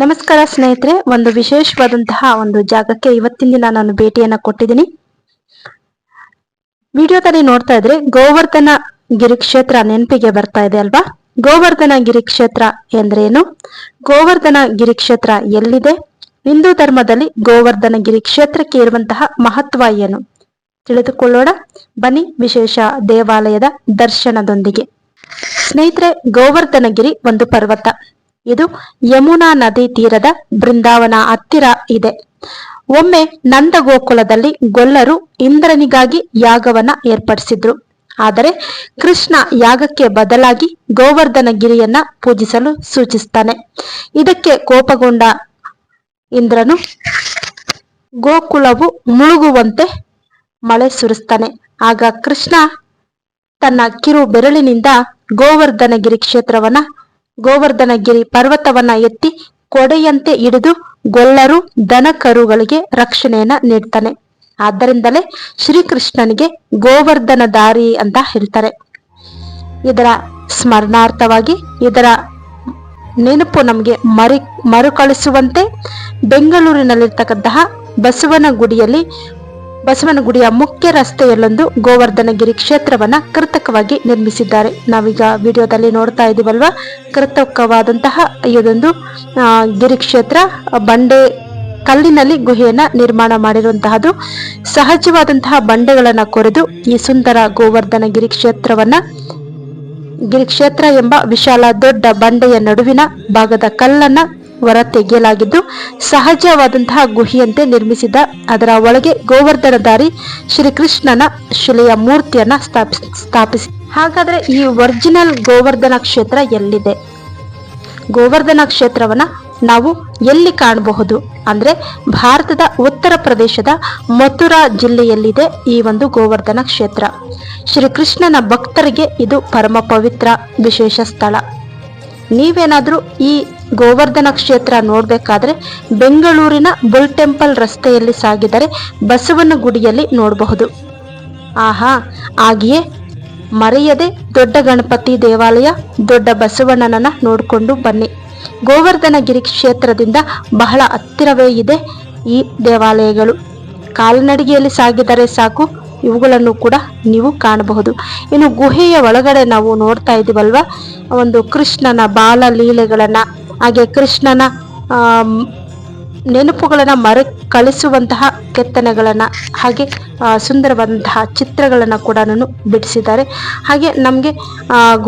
ನಮಸ್ಕಾರ ಸ್ನೇಹಿತರೆ, ಒಂದು ವಿಶೇಷವಾದಂತಹ ಒಂದು ಜಾಗಕ್ಕೆ ಇವತ್ತಿನ ದಿನ ನಾನು ಭೇಟಿಯನ್ನ ಕೊಟ್ಟಿದ್ದೀನಿ. ವಿಡಿಯೋದಲ್ಲಿ ನೋಡ್ತಾ ಇದ್ರೆ ಗೋವರ್ಧನ ಗಿರಿ ಕ್ಷೇತ್ರ ನೆನಪಿಗೆ ಬರ್ತಾ ಇದೆ ಅಲ್ವಾ? ಗೋವರ್ಧನ ಗಿರಿ ಕ್ಷೇತ್ರ ಎಂದ್ರೇನು? ಗೋವರ್ಧನ ಗಿರಿ ಕ್ಷೇತ್ರ ಎಲ್ಲಿದೆ? ಹಿಂದೂ ಧರ್ಮದಲ್ಲಿ ಗೋವರ್ಧನ ಗಿರಿ ಕ್ಷೇತ್ರಕ್ಕೆ ಇರುವಂತಹ ಮಹತ್ವ ಏನು? ತಿಳಿದುಕೊಳ್ಳೋಣ. ಬನ್ನಿ ವಿಶೇಷ ದೇವಾಲಯದ ದರ್ಶನದೊಂದಿಗೆ. ಸ್ನೇಹಿತರೆ ಗೋವರ್ಧನಗಿರಿ ಒಂದು ಪರ್ವತ. ಇದು ಯಮುನಾ ನದಿ ತೀರದ ಬೃಂದಾವನ ಹತ್ತಿರ ಇದೆ. ಒಮ್ಮೆ ನಂದಗೋಕುಲದಲ್ಲಿ ಗೊಲ್ಲರು ಇಂದ್ರನಿಗಾಗಿ ಯಾಗವನ್ನ ಏರ್ಪಡಿಸಿದ್ರು. ಆದರೆ ಕೃಷ್ಣ ಯಾಗಕ್ಕೆ ಬದಲಾಗಿ ಗೋವರ್ಧನ ಗಿರಿಯನ್ನ ಪೂಜಿಸಲು ಸೂಚಿಸ್ತಾನೆ. ಇದಕ್ಕೆ ಕೋಪಗೊಂಡ ಇಂದ್ರನು ಗೋಕುಲವು ಮುಳುಗುವಂತೆ ಮಳೆ ಸುರಿಸ್ತಾನೆ. ಆಗ ಕೃಷ್ಣ ತನ್ನ ಕಿರು ಬೆರಳಿನಿಂದ ಗೋವರ್ಧನಗಿರಿ ಕ್ಷೇತ್ರವನ್ನ ಗೋವರ್ಧನಗಿರಿ ಪರ್ವತವನ್ನ ಎತ್ತಿ ಕೊಡೆಯಂತೆ ಹಿಡಿದು ಗೊಲ್ಲರು ದನ ಕರುಗಳಿಗೆ ರಕ್ಷಣೆಯನ್ನ ನೀಡ್ತಾನೆ. ಆದ್ದರಿಂದಲೇ ಶ್ರೀಕೃಷ್ಣನಿಗೆ ಗೋವರ್ಧನ ದಾರಿ ಅಂತ ಹೇಳ್ತಾರೆ. ಇದರ ಸ್ಮರಣಾರ್ಥವಾಗಿ ಇದರ ನೆನಪು ನಮಗೆ ಮರಿ ಮರುಕಳಿಸುವಂತೆ ಬೆಂಗಳೂರಿನಲ್ಲಿರ್ತಕ್ಕಂತಹ ಬಸವನ ಗುಡಿಯಲ್ಲಿ ಬಸವನಗುಡಿಯ ಮುಖ್ಯ ರಸ್ತೆಯಲ್ಲೊಂದು ಗೋವರ್ಧನಗಿರಿ ಕ್ಷೇತ್ರವನ್ನ ಕೃತಕವಾಗಿ ನಿರ್ಮಿಸಿದ್ದಾರೆ. ನಾವೀಗ ವಿಡಿಯೋದಲ್ಲಿ ನೋಡ್ತಾ ಇದೀವಲ್ವಾ? ಕೃತಕವಾದಂತಹ ಇದೊಂದು ಗಿರಿ ಕ್ಷೇತ್ರ. ಬಂಡೆ ಕಲ್ಲಿನಲ್ಲಿ ಗುಹೆಯನ್ನ ನಿರ್ಮಾಣ ಮಾಡಿರುವಂತಹದ್ದು, ಸಹಜವಾದಂತಹ ಬಂಡೆಗಳನ್ನ ಕೊರೆದು ಈ ಸುಂದರ ಗೋವರ್ಧನಗಿರಿ ಕ್ಷೇತ್ರವನ್ನ ಗಿರಿಕ್ಷೇತ್ರ ಎಂಬ ವಿಶಾಲ ದೊಡ್ಡ ಬಂಡೆಯ ನಡುವಿನ ಭಾಗದ ಕಲ್ಲನ್ನ ಹೊರ ತೆಗೆಯಲಾಗಿದ್ದು, ಸಹಜವಾದಂತಹ ಗುಹಿಯಂತೆ ನಿರ್ಮಿಸಿದ ಅದರ ಒಳಗೆ ಗೋವರ್ಧನ ದಾರಿ ಶ್ರೀಕೃಷ್ಣನ ಶಿಲೆಯ ಮೂರ್ತಿಯನ್ನ ಸ್ಥಾಪಿಸಿ ಸ್ಥಾಪಿಸಿ. ಹಾಗಾದ್ರೆ ಈ ಒರಿಜಿನಲ್ ಗೋವರ್ಧನ ಕ್ಷೇತ್ರ ಎಲ್ಲಿದೆ? ಗೋವರ್ಧನ ಕ್ಷೇತ್ರವನ್ನ ನಾವು ಎಲ್ಲಿ ಕಾಣಬಹುದು? ಅಂದ್ರೆ ಭಾರತದ ಉತ್ತರ ಪ್ರದೇಶದ ಮಥುರಾ ಜಿಲ್ಲೆಯಲ್ಲಿದೆ ಈ ಒಂದು ಗೋವರ್ಧನ ಕ್ಷೇತ್ರ. ಶ್ರೀಕೃಷ್ಣನ ಭಕ್ತರಿಗೆ ಇದು ಪರಮ ಪವಿತ್ರ, ವಿಶೇಷ ಸ್ಥಳ. ನೀವೇನಾದರೂ ಈ ಗೋವರ್ಧನ ಕ್ಷೇತ್ರ ನೋಡಬೇಕಾದ್ರೆ ಬೆಂಗಳೂರಿನ ಬುಲ್ ಟೆಂಪಲ್ ರಸ್ತೆಯಲ್ಲಿ ಸಾಗಿದರೆ ಬಸವನ ಗುಡಿಯಲ್ಲಿ ನೋಡಬಹುದು. ಆಹಾ, ಹಾಗೆಯೇ ಮರೆಯದೆ ದೊಡ್ಡ ಗಣಪತಿ ದೇವಾಲಯ, ದೊಡ್ಡ ಬಸವಣ್ಣನನ್ನ ನೋಡಿಕೊಂಡು ಬನ್ನಿ. ಗೋವರ್ಧನಗಿರಿ ಕ್ಷೇತ್ರದಿಂದ ಬಹಳ ಹತ್ತಿರವೇ ಇದೆ ಈ ದೇವಾಲಯಗಳು. ಕಾಲ್ನಡಿಗೆಯಲ್ಲಿ ಸಾಗಿದರೆ ಸಾಕು. ಇವುಗಳನ್ನು ಕೂಡ ನೀವು ಕಾಣಬಹುದು. ಇನ್ನು ಗುಹೆಯ ಒಳಗಡೆ ನಾವು ನೋಡ್ತಾ ಇದೀವಲ್ವಾ ಒಂದು ಕೃಷ್ಣನ ಬಾಲ ಲೀಲೆಗಳನ್ನ, ಹಾಗೆ ಕೃಷ್ಣನ ನೆನಪುಗಳನ್ನ ಮರ ಕಳಿಸುವಂತಹ ಕೆತ್ತನೆಗಳನ್ನ ಹಾಗೆ ಸುಂದರವಾದಂತಹ ಚಿತ್ರಗಳನ್ನ ಕೂಡ ಬಿಡಿಸಿದ್ದಾರೆ. ಹಾಗೆ ನಮಗೆ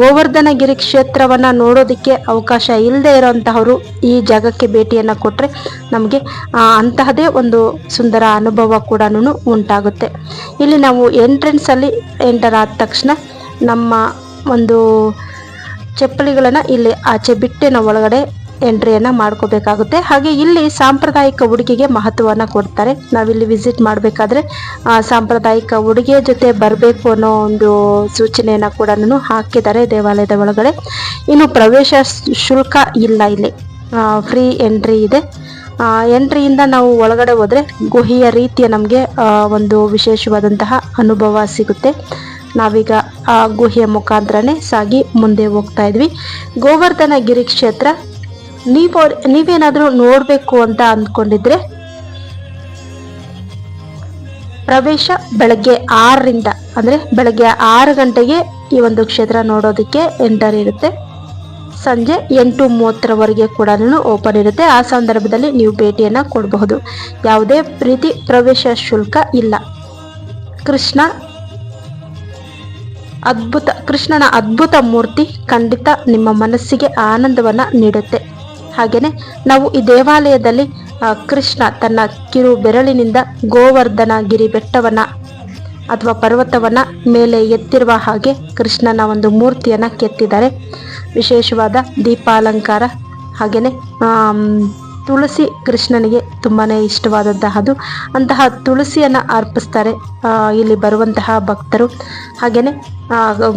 ಗೋವರ್ಧನಗಿರಿ ಕ್ಷೇತ್ರವನ್ನ ನೋಡೋದಕ್ಕೆ ಅವಕಾಶ ಇಲ್ಲದೆ ಇರೋಂತಹವರು ಈ ಜಾಗಕ್ಕೆ ಭೇಟಿಯನ್ನ ಕೊಟ್ಟರೆ ನಮಗೆ ಅಂತಹದೇ ಒಂದು ಸುಂದರ ಅನುಭವ ಕೂಡ ಉಂಟಾಗುತ್ತೆ. ಇಲ್ಲಿ ನಾವು ಎಂಟ್ರೆನ್ಸ್ ಅಲ್ಲಿ ಎಂಟರ್ ಆದ ತಕ್ಷಣ ನಮ್ಮ ಒಂದು ಚಪ್ಪಲಿಗಳನ್ನ ಇಲ್ಲಿ ಆಚೆ ಬಿಟ್ಟೆ ನಾವು ಒಳಗಡೆ ಎಂಟ್ರಿಯನ್ನ ಮಾಡ್ಕೋಬೇಕಾಗುತ್ತೆ. ಹಾಗೆ ಇಲ್ಲಿ ಸಾಂಪ್ರದಾಯಿಕ ಉಡುಗೆಗೆ ಮಹತ್ವವನ್ನು ಕೊಡ್ತಾರೆ. ನಾವಿಲ್ಲಿ ವಿಸಿಟ್ ಮಾಡಬೇಕಾದ್ರೆ ಸಾಂಪ್ರದಾಯಿಕ ಉಡುಗೆ ಜೊತೆ ಬರಬೇಕು ಅನ್ನೋ ಒಂದು ಸೂಚನೆಯನ್ನು ಕೂಡ ಹಾಕಿದ್ದಾರೆ ದೇವಾಲಯದ ಒಳಗಡೆ. ಇನ್ನು ಪ್ರವೇಶ ಶುಲ್ಕ ಇಲ್ಲ ಇಲ್ಲಿ. ಫ್ರೀ ಎಂಟ್ರಿ ಇದೆ. ಎಂಟ್ರಿಯಿಂದ ನಾವು ಒಳಗಡೆ ಹೋದರೆ ಗುಹೆಯ ರೀತಿಯ ನಮಗೆ ಒಂದು ವಿಶೇಷವಾದಂತಹ ಅನುಭವ ಸಿಗುತ್ತೆ. ನಾವೀಗ ಆ ಗುಹೆಯ ಮುಖಾಂತರನೇ ಸಾಗಿ ಮುಂದೆ ಹೋಗ್ತಾ ಇದ್ವಿ. ಗೋವರ್ಧನ ಗಿರಿ ಕ್ಷೇತ್ರ ನೀವು ನೀವೇನಾದರೂ ನೋಡಬೇಕು ಅಂತ ಅಂದ್ಕೊಂಡಿದ್ರೆ ಪ್ರವೇಶ ಬೆಳಗ್ಗೆ ಆರರಿಂದ, ಅಂದರೆ ಬೆಳಗ್ಗೆ ಆರು ಗಂಟೆಗೆ ಈ ಒಂದು ಕ್ಷೇತ್ರ ನೋಡೋದಕ್ಕೆ ಎಂಟರ್ ಇರುತ್ತೆ. ಸಂಜೆ ಎಂಟು ಮೂವತ್ತರವರೆಗೆ ಕೂಡ ಓಪನ್ ಇರುತ್ತೆ. ಆ ಸಂದರ್ಭದಲ್ಲಿ ನೀವು ಭೇಟಿಯನ್ನು ಕೊಡಬಹುದು. ಯಾವುದೇ ರೀತಿ ಪ್ರವೇಶ ಶುಲ್ಕ ಇಲ್ಲ. ಕೃಷ್ಣ ಅದ್ಭುತ ಕೃಷ್ಣನ ಅದ್ಭುತ ಮೂರ್ತಿ ಖಂಡಿತ ನಿಮ್ಮ ಮನಸ್ಸಿಗೆ ಆನಂದವನ್ನು ನೀಡುತ್ತೆ. ಹಾಗೇನೆ ನಾವು ಈ ದೇವಾಲಯದಲ್ಲಿ ಕೃಷ್ಣ ತನ್ನ ಕಿರು ಬೆರಳಿನಿಂದ ಗೋವರ್ಧನ ಗಿರಿ ಬೆಟ್ಟವನ್ನ ಅಥವಾ ಪರ್ವತವನ್ನ ಮೇಲೆ ಎತ್ತಿರುವ ಹಾಗೆ ಕೃಷ್ಣನ ಒಂದು ಮೂರ್ತಿಯನ್ನ ಕೆತ್ತಿದ್ದಾರೆ. ವಿಶೇಷವಾದ ದೀಪಾಲಂಕಾರ. ಹಾಗೆಯೇ ತುಳಸಿ ಕೃಷ್ಣನಿಗೆ ತುಂಬಾ ಇಷ್ಟವಾದಂತಹ ಅದು. ಅಂತಹ ತುಳಸಿಯನ್ನು ಅರ್ಪಿಸ್ತಾರೆ ಇಲ್ಲಿ ಬರುವಂತಹ ಭಕ್ತರು. ಹಾಗೆಯೇ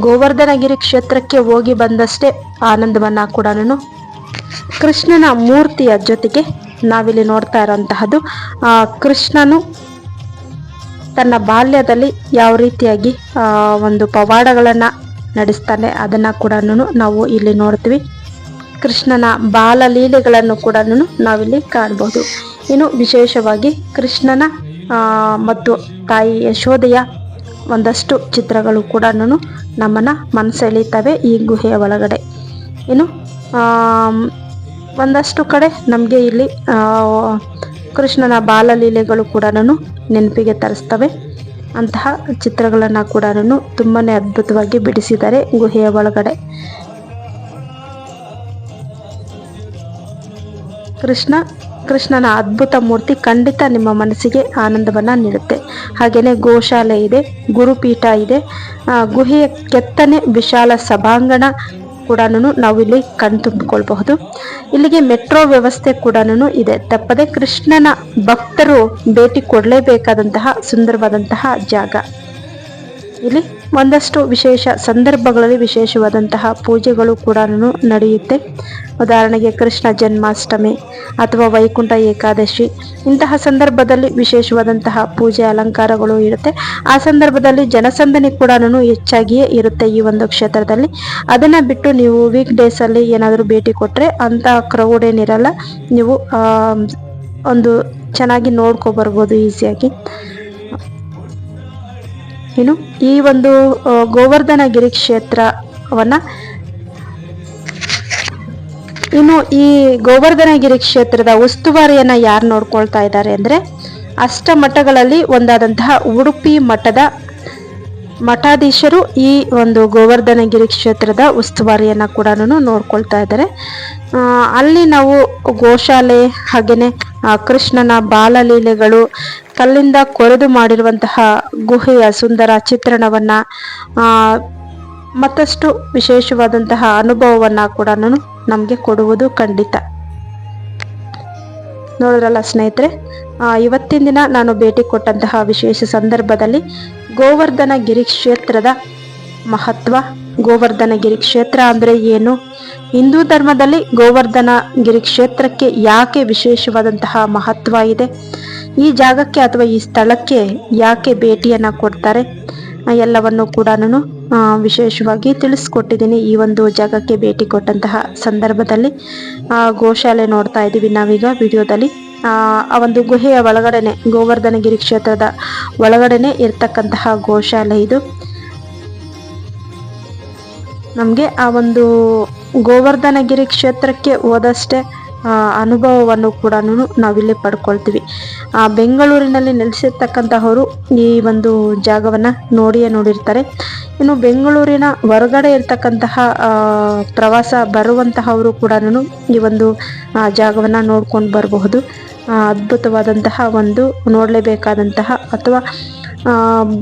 ಗೋವರ್ಧನಗಿರಿ ಕ್ಷೇತ್ರಕ್ಕೆ ಹೋಗಿ ಬಂದಷ್ಟೇ ಆನಂದವನ್ನು ಕೂಡ ಕೃಷ್ಣನ ಮೂರ್ತಿಯ ಜೊತೆಗೆ ನಾವಿಲ್ಲಿ ನೋಡ್ತಾ ಇರೋಂತಹದ್ದು ಕೃಷ್ಣನು ತನ್ನ ಬಾಲ್ಯದಲ್ಲಿ ಯಾವ ರೀತಿಯಾಗಿ ಒಂದು ಪವಾಡಗಳನ್ನು ನಡೆಸ್ತಾನೆ ಅದನ್ನ ಕೂಡ ನಾವು ಇಲ್ಲಿ ನೋಡ್ತೀವಿ. ಕೃಷ್ಣನ ಬಾಲಲೀಲೆಗಳನ್ನು ಕೂಡ ನಾವಿಲ್ಲಿ ಕಾಣಬಹುದು ಇನ್ನು ವಿಶೇಷವಾಗಿ ಕೃಷ್ಣನ ಮತ್ತು ತಾಯಿ ಯಶೋಧೆಯ ಒಂದಷ್ಟು ಚಿತ್ರಗಳು ಕೂಡ ನಮ್ಮನ್ನ ಮನಸೆಳೀತವೆ ಈ ಗುಹೆಯ ಒಳಗಡೆ. ಇನ್ನು ಒಂದಷ್ಟು ಕಡೆ ನಮಗೆ ಇಲ್ಲಿ ಕೃಷ್ಣನ ಬಾಲಲೀಲೆಗಳು ಕೂಡ ನೆನಪಿಗೆ ತರಿಸ್ತವೆ. ಅಂತಹ ಚಿತ್ರಗಳನ್ನು ಕೂಡ ತುಂಬಾನೇ ಅದ್ಭುತವಾಗಿ ಬಿಡಿಸಿದ್ದಾರೆ ಗುಹೆಯ ಒಳಗಡೆ. ಕೃಷ್ಣ, ಕೃಷ್ಣನ ಅದ್ಭುತ ಮೂರ್ತಿ ಖಂಡಿತ ನಿಮ್ಮ ಮನಸ್ಸಿಗೆ ಆನಂದವನ್ನ ನೀಡುತ್ತೆ. ಹಾಗೆಯೇ ಗೋಶಾಲೆ ಇದೆ, ಗುರುಪೀಠ ಇದೆ ಗುಹೆಯ ಕೆತ್ತನೆ ವಿಶಾಲ ಸಭಾಂಗಣ ಕೂಡ ನಾವಿಲ್ಲಿ ಕಣ್ತುಂಬಿಕೊಳ್ಬಹುದು ಇಲ್ಲಿಗೆ ಮೆಟ್ರೋ ವ್ಯವಸ್ಥೆ ಕೂಡ ಇದೆ. ತಪ್ಪದೆ ಕೃಷ್ಣನ ಭಕ್ತರು ಭೇಟಿ ಕೊಡಲೇಬೇಕಾದಂತಹ ಸುಂದರವಾದಂತಹ ಜಾಗ. ಇಲ್ಲಿ ಒಂದಷ್ಟು ವಿಶೇಷ ಸಂದರ್ಭಗಳಲ್ಲಿ ವಿಶೇಷವಾದಂತಹ ಪೂಜೆಗಳು ಕೂಡ ನಡೆಯುತ್ತೆ. ಉದಾಹರಣೆಗೆ ಕೃಷ್ಣ ಜನ್ಮಾಷ್ಟಮಿ ಅಥವಾ ವೈಕುಂಠ ಏಕಾದಶಿ, ಇಂತಹ ಸಂದರ್ಭದಲ್ಲಿ ವಿಶೇಷವಾದಂತಹ ಪೂಜೆ ಅಲಂಕಾರಗಳು ಇರುತ್ತೆ. ಆ ಸಂದರ್ಭದಲ್ಲಿ ಜನಸಂದಣಿ ಕೂಡ ಹೆಚ್ಚಾಗಿಯೇ ಇರುತ್ತೆ ಈ ಒಂದು ಕ್ಷೇತ್ರದಲ್ಲಿ. ಅದನ್ನು ಬಿಟ್ಟು ನೀವು ವೀಕ್ ಡೇಸಲ್ಲಿ ಏನಾದರೂ ಭೇಟಿ ಕೊಟ್ಟರೆ ಅಂಥ ಕ್ರೌಡ್ ಏನಿರಲ್ಲ ನೀವು ಒಂದು ಚೆನ್ನಾಗಿ ನೋಡ್ಕೊ ಬರ್ಬೋದು ಈಸಿಯಾಗಿ ಇನ್ನು ಈ ಒಂದು ಗೋವರ್ಧನಗಿರಿ ಕ್ಷೇತ್ರವನ್ನ ಇನ್ನು ಈ ಗೋವರ್ಧನಗಿರಿ ಕ್ಷೇತ್ರದ ಉಸ್ತುವಾರಿಯನ್ನು ಯಾರು ನೋಡ್ಕೊಳ್ತಾ ಇದ್ದಾರೆ ಅಂದ್ರೆ ಅಷ್ಟಮಠಗಳಲ್ಲಿ ಒಂದಾದಂತಹ ಉಡುಪಿ ಮಠದ ಮಠಾಧೀಶರು ಈ ಒಂದು ಗೋವರ್ಧನಗಿರಿ ಕ್ಷೇತ್ರದ ಉಸ್ತುವಾರಿಯನ್ನು ಕೂಡ ನೋಡ್ಕೊಳ್ತಾ ಇದ್ದಾರೆ. ಅಲ್ಲಿ ನಾವು ಗೋಶಾಲೆ ಹಾಗೆಯೇ ಕೃಷ್ಣನ ಬಾಲಲೀಲೆಗಳು ಕಲ್ಲಿಂದ ಕೊರೆದು ಮಾಡಿರುವಂತಹ ಗುಹೆಯ ಸುಂದರ ಚಿತ್ರಣವನ್ನು ಮತ್ತಷ್ಟು ವಿಶೇಷವಾದಂತಹ ಅನುಭವವನ್ನು ಕೂಡ ನಮಗೆ ಕೊಡುವುದು ಖಂಡಿತ. ನೋಡಿದ್ರಲ್ಲ ಸ್ನೇಹಿತರೆ ಇವತ್ತಿನ ದಿನ ನಾನು ಭೇಟಿ ಕೊಟ್ಟಂತಹ ವಿಶೇಷ ಸಂದರ್ಭದಲ್ಲಿ ಗೋವರ್ಧನ ಗಿರಿ ಕ್ಷೇತ್ರದ ಮಹತ್ವ. ಗೋವರ್ಧನ ಗಿರಿ ಕ್ಷೇತ್ರ ಅಂದ್ರೆ ಏನು? ಹಿಂದೂ ಧರ್ಮದಲ್ಲಿ ಗೋವರ್ಧನ ಗಿರಿ ಕ್ಷೇತ್ರಕ್ಕೆ ಯಾಕೆ ವಿಶೇಷವಾದಂತಹ ಮಹತ್ವ ಇದೆ? ಈ ಜಾಗಕ್ಕೆ ಅಥವಾ ಈ ಸ್ಥಳಕ್ಕೆ ಯಾಕೆ ಭೇಟಿಯನ್ನ ಕೊಡ್ತಾರೆ? ಎಲ್ಲವನ್ನು ಕೂಡ ನಾನು ವಿಶೇಷವಾಗಿ ತಿಳಿಸ್ಕೊಟ್ಟಿದ್ದೀನಿ ಈ ಒಂದು ಜಾಗಕ್ಕೆ ಭೇಟಿ ಕೊಟ್ಟಂತಹ ಸಂದರ್ಭದಲ್ಲಿ. ಗೋಶಾಲೆ ನೋಡ್ತಾ ಇದ್ದೀವಿ ನಾವೀಗ ವಿಡಿಯೋದಲ್ಲಿ. ಆ ಒಂದು ಗುಹೆಯ ಒಳಗಡೆನೆ, ಗೋವರ್ಧನಗಿರಿ ಕ್ಷೇತ್ರದ ಒಳಗಡೆನೆ ಇರ್ತಕ್ಕಂತಹ ಗೋಶಾಲೆ ಇದು. ನಮಗೆ ಆ ಒಂದು ಗೋವರ್ಧನಗಿರಿ ಕ್ಷೇತ್ರಕ್ಕೆ ಹೋದಷ್ಟೇ ಅನುಭವವನ್ನು ಕೂಡ ನಾವಿಲ್ಲಿ ಪಡ್ಕೊಳ್ತೀವಿ. ಆ, ಬೆಂಗಳೂರಿನಲ್ಲಿ ನೆಲೆಸಿರ್ತಕ್ಕಂತಹವರು ಈ ಒಂದು ಜಾಗವನ್ನ ನೋಡಿಯೇ ನೋಡಿರ್ತಾರೆ. ಇನ್ನು ಬೆಂಗಳೂರಿನ ಹೊರಗಡೆ ಇರ್ತಕ್ಕಂತಹ ಪ್ರವಾಸ ಬರುವಂತಹವರು ಕೂಡ ಈ ಒಂದು ಜಾಗವನ್ನು ನೋಡ್ಕೊಂಡು ಬರಬಹುದು. ಅದ್ಭುತವಾದಂತಹ ಒಂದು ನೋಡಲೇಬೇಕಾದಂತಹ ಅಥವಾ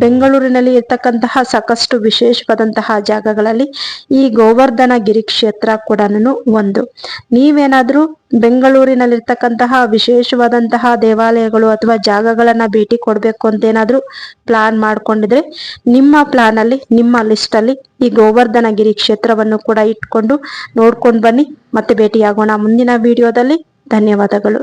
ಬೆಂಗಳೂರಿನಲ್ಲಿ ಇರ್ತಕ್ಕಂತಹ ಸಾಕಷ್ಟು ವಿಶೇಷವಾದಂತಹ ಜಾಗಗಳಲ್ಲಿ ಈ ಗೋವರ್ಧನ ಗಿರಿ ಕ್ಷೇತ್ರ ಕೂಡ ಒಂದು. ನೀವೇನಾದ್ರೂ ಬೆಂಗಳೂರಿನಲ್ಲಿರ್ತಕ್ಕಂತಹ ವಿಶೇಷವಾದಂತಹ ದೇವಾಲಯಗಳು ಅಥವಾ ಜಾಗಗಳನ್ನ ಭೇಟಿ ಕೊಡಬೇಕು ಅಂತ ಏನಾದ್ರೂ ಪ್ಲಾನ್ ಮಾಡ್ಕೊಂಡಿದ್ರೆ ನಿಮ್ಮ ಪ್ಲಾನ್ ಅಲ್ಲಿ, ನಿಮ್ಮ ಲಿಸ್ಟ್ ಅಲ್ಲಿ ಈ ಗೋವರ್ಧನ ಗಿರಿ ಕ್ಷೇತ್ರವನ್ನು ಕೂಡ ಇಟ್ಕೊಂಡು ನೋಡ್ಕೊಂಡು ಬನ್ನಿ. ಮತ್ತೆ ಭೇಟಿಯಾಗೋಣ ಮುಂದಿನ ವಿಡಿಯೋದಲ್ಲಿ ಧನ್ಯವಾದಗಳು.